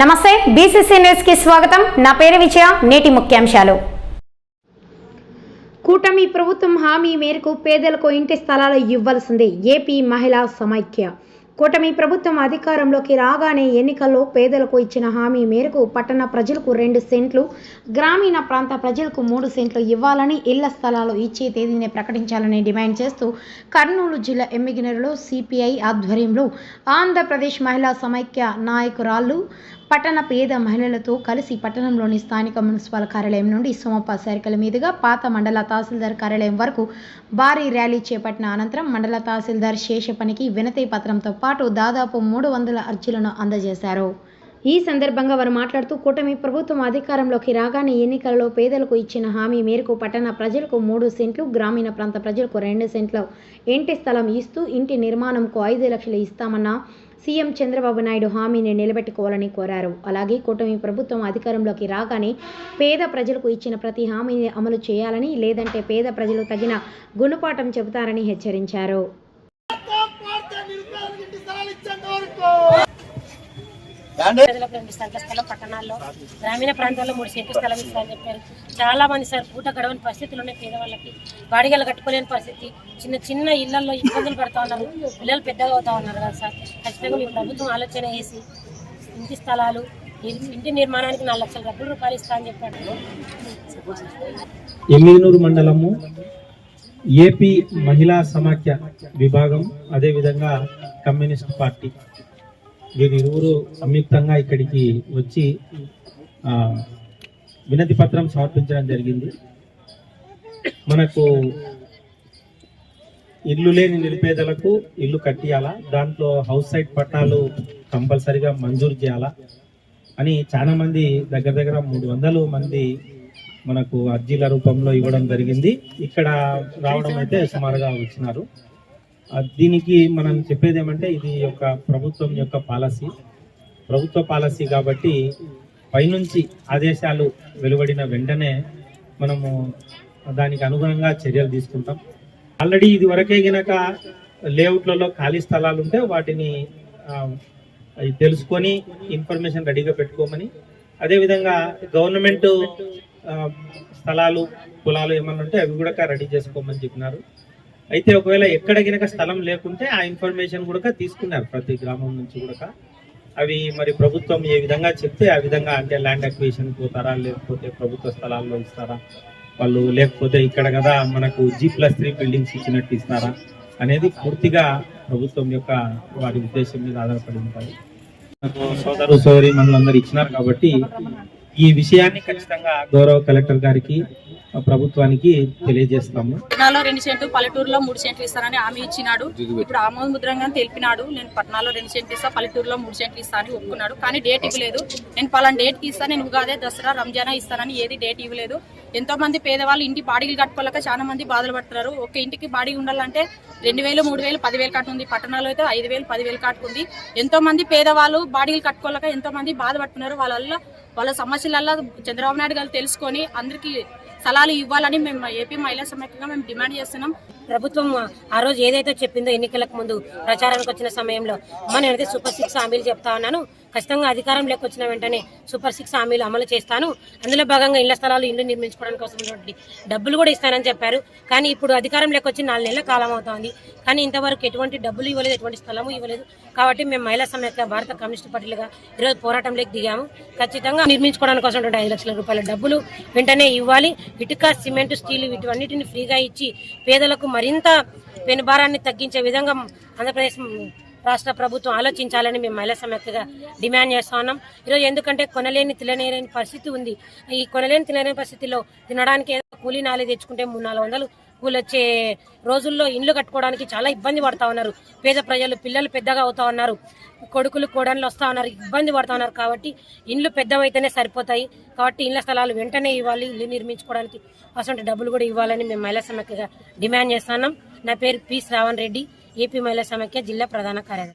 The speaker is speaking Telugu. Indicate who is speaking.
Speaker 1: నమస్తే బీసీసీ న్యూస్కి స్వాగతం. నా పేరు విజయ నేటి ముఖ్యాంశాలు. కూటమి ప్రభుత్వం హామీ మేరకు పేదలకు ఇంటి స్థలాలు ఇవ్వాల్సిందే. ఏపీ మహిళా సమైక్య. కూటమి ప్రభుత్వం అధికారంలోకి రాగానే ఎన్నికల్లో పేదలకు ఇచ్చిన హామీ మేరకు పట్టణ ప్రజలకు రెండు సెంట్లు గ్రామీణ ప్రాంత ప్రజలకు మూడు సెంట్లు ఇవ్వాలని ఇళ్ళ స్థలాలు ఇచ్చే తేదీని ప్రకటించాలని డిమాండ్ చేస్తూ కర్నూలు జిల్లా ఎమ్మిగినరులో సిపిఐ ఆధ్వర్యంలో ఆంధ్రప్రదేశ్ మహిళా సమైక్య నాయకురాళ్ళు పట్టణ పేద మహిళలతో కలిసి పట్టణంలోని స్థానిక మున్సిపల్ కార్యాలయం నుండి సోమప్ప సర్కిల్ మీదుగా పాత మండల తహసీల్దార్ కార్యాలయం వరకు భారీ ర్యాలీ చేపట్టిన అనంతరం మండల తహసీల్దార్ శేషపనికి వినతి పత్రంతో పాటు దాదాపు మూడు వందల అర్జీలను అందజేశారు. ఈ సందర్భంగా వారు మాట్లాడుతూ కూటమి ప్రభుత్వం అధికారంలోకి రాగానే ఎన్నికలలో పేదలకు ఇచ్చిన హామీ మేరకు పట్టణ ప్రజలకు మూడు సెంట్లు గ్రామీణ ప్రాంత ప్రజలకు రెండు సెంట్లు ఇంటి స్థలం ఇస్తూ ఇంటి నిర్మాణంకు ఐదు లక్షలు ఇస్తామన్న సీఎం చంద్రబాబు నాయుడు హామీని నిలబెట్టుకోవాలని కోరారు. అలాగే కూటమి ప్రభుత్వం అధికారంలోకి రాగానే పేద ప్రజలకు ఇచ్చిన ప్రతి హామీని అమలు చేయాలని లేదంటే పేద ప్రజలు తగిన గుణపాఠం చెబుతారని హెచ్చరించారు.
Speaker 2: ప్రజలకు రెండు సెంట్ల స్థలం పట్టణాల్లో గ్రామీణ ప్రాంతాల్లో మూడు సెంట్ల స్థలం ఇస్తారని చెప్పారు. చాలా మంది సార్ పూట గడవని పరిస్థితులు ఉన్నాయి పేదవాళ్ళకి బాడిగలు కట్టుకోలేని పరిస్థితి. చిన్న చిన్న ఇళ్ళలో ఇబ్బందులు పడుతూ ఉన్నారు. పిల్లలు పెద్దగా అవుతా ఉన్నారు కదా సార్. ఖచ్చితంగా మీ ప్రభుత్వం ఆలోచన చేసి ఇంటి స్థలాలు ఇంటి నిర్మాణానికి నాలుగు లక్షల డబ్బులు రూపాయలు ఇస్తా అని చెప్పాడు
Speaker 3: ఎమ్మిగనూరు మండలము ఏపీ మహిళా సమాఖ్య విభాగం అదేవిధంగా కమ్యూనిస్ట్ పార్టీ. వీరిరువురు సంయుక్తంగా ఇక్కడికి వచ్చి వినతి పత్రం సమర్పించడం జరిగింది. మనకు ఇల్లు లేని నిరుపేదలకు ఇల్లు కట్టియాలా? దాంట్లో హౌస్ సైడ్ పట్టాలు కంపల్సరిగా మంజూరు చేయాలా? అని చాలా మంది దగ్గర దగ్గర మూడు వందలు మంది మనకు అర్జీల రూపంలో ఇవ్వడం జరిగింది. ఇక్కడ రావడం అయితే సుమారుగా వచ్చినారు. దీనికి మనం చెప్పేది ఏమంటే ఇది యొక్క ప్రభుత్వం యొక్క పాలసీ. ప్రభుత్వ పాలసీ కాబట్టి పైనుంచి ఆదేశాలు వెలువడిన వెంటనే మనము దానికి అనుగుణంగా చర్యలు తీసుకుంటాం. ఆల్రెడీ ఇది వరకే గినక లేఅవుట్లలో ఖాళీ స్థలాలు ఉంటే వాటిని తెలుసుకొని ఇన్ఫర్మేషన్ రెడీగా పెట్టుకోమని. అదేవిధంగా గవర్నమెంట్ స్థలాలు పొలాలు ఏమన్నా ఉంటే అవి కూడా రెడీ చేసుకోమని చెప్పినారు. అయితే ఒకవేళ ఎక్కడ గినక స్థలం లేకుంటే ఆ ఇన్ఫర్మేషన్ కూడా తీసుకున్నారు ప్రతి గ్రామం నుంచి కూడా అవి మరి ప్రభుత్వం ఏ విధంగా చెప్తే ఆ విధంగా అంటే ల్యాండ్ అక్విజిషన్ పోతారా లేకపోతే ప్రభుత్వ స్థలాల్లో ఇస్తారా? వాళ్ళు లేకపోతే ఇక్కడ కదా మనకు జీ ప్లస్ త్రీ బిల్డింగ్స్ ఇచ్చినట్టు ఇస్తారా అనేది పూర్తిగా ప్రభుత్వం యొక్క వారి ఉద్దేశం మీద ఆధారపడి ఉంటాయి. మనకు సోదరు సోదరి మనందరూ ఇచ్చినారు కాబట్టి ఈ విషయాన్ని ఖచ్చితంగా గౌరవ కలెక్టర్ గారికి ప్రభుత్వానికి తెలియజేస్తాము.
Speaker 4: పట్నాలో రెండు సెంట్లు పల్లెటూరులో మూడు సెంట్లు ఇస్తానని హామీ ఇచ్చినాడు. ఇప్పుడు ఆమోద ముద్రంగా తెలిపినాడు నేను పట్నాలో రెండు సెంట్లు ఇస్తా పల్లెటూరులో మూడు సెంట్లు ఇస్తా అని ఒప్పుకున్నాడు. కానీ డేట్ ఇవ్వలేదు. నేను పలానా డేట్కి ఇస్తా నేను ఉగాదే దసరా రంజానా ఇస్తానని ఏది డేట్ ఇవ్వలేదు. ఎంతో మంది పేదవాళ్ళు ఇంటి బాడీలు కట్టుకోలేక చాలా మంది బాధలు పడుతున్నారు. ఒక ఇంటికి బాడీ ఉండాలంటే రెండు వేలు మూడు వేలు పదివేలు కట్టుంది పట్టణాల్లో అయితే ఐదు వేలు పదివేలు కట్టుకుంది ఎంతో మంది పేదవాళ్ళు బాడీలు కట్టుకోలేక ఎంతో మంది బాధపడుతున్నారు వాళ్ళ వల్ల వాళ్ళ సమస్యలల్లో చంద్రబాబు నాయుడు గారు తెలుసుకొని అందరికీ స్థలాలు ఇవ్వాలని మేము ఏపీ మహిళా సమైక్యంగా మేము డిమాండ్ చేస్తున్నాం.
Speaker 2: ప్రభుత్వం ఆ రోజు ఏదైతే చెప్పిందో ఎన్నికలకు ముందు ప్రచారానికి వచ్చిన సమయంలో అమ్మ నేనైతే సూపర్ సిక్స్ హామీలు చెప్తా ఉన్నాను. ఖచ్చితంగా అధికారంలోకి వచ్చిన వెంటనే సూపర్ సిక్స్ హామీలు అమలు చేస్తాను. అందులో భాగంగా ఇళ్ళ స్థలాలు ఇల్లు నిర్మించుకోవడానికి అవసరమైనటువంటి డబ్బులు కూడా ఇస్తానని చెప్పారు. కానీ ఇప్పుడు అధికారంలోకి వచ్చి నాలుగు నెలల కాలం అవుతోంది. కానీ ఇంతవరకు ఎటువంటి డబ్బులు ఇవ్వలేదు ఎటువంటి స్థలము ఇవ్వలేదు. కాబట్టి మేము మహిళా సమైక్య భారత కమ్యూనిస్ట్ పార్టీలుగా ఈరోజు పోరాటంలోకి దిగాము. ఖచ్చితంగా నిర్మించుకోవడానికి కోసం ఐదు లక్షల రూపాయల డబ్బులు వెంటనే ఇవ్వాలి. ఇటుక సిమెంట్ స్టీల్ వీటివన్నిటిని ఫ్రీగా ఇచ్చి పేదలకు మరింత పెనుభారాన్ని తగ్గించే విధంగా ఆంధ్రప్రదేశ్ రాష్ట్ర ప్రభుత్వం ఆలోచించాలని మేము మహిళా సమైక్యగా డిమాండ్ చేస్తా ఉన్నాం. ఈరోజు ఎందుకంటే కొనలేని తినలేని పరిస్థితి ఉంది. ఈ కొనలేని తినలేని పరిస్థితిలో తినడానికి ఏదో కూలీ నాలి తెచ్చుకుంటే మూడు నాలుగు వందలు కూలి వచ్చే రోజుల్లో ఇండ్లు కట్టుకోవడానికి చాలా ఇబ్బంది పడతా ఉన్నారు. పేద ప్రజలు పిల్లలు పెద్దగా అవుతా ఉన్నారు. కొడుకులు కోడన్లు వస్తూ ఉన్నారు. ఇబ్బంది పడతా ఉన్నారు కాబట్టి ఇండ్లు పెద్దవైతేనే సరిపోతాయి. కాబట్టి ఇళ్ళ స్థలాలు వెంటనే ఇవ్వాలి ఇల్లు నిర్మించుకోవడానికి అసలు డబ్బులు కూడా ఇవ్వాలని మేము మహిళా సమైక్యగా డిమాండ్ చేస్తున్నాం నా పేరు పి శ్రావణ్ రెడ్డి. ఏపీ మహిళా సమైక్య జిల్లా ప్రధాన కార్యదర్శి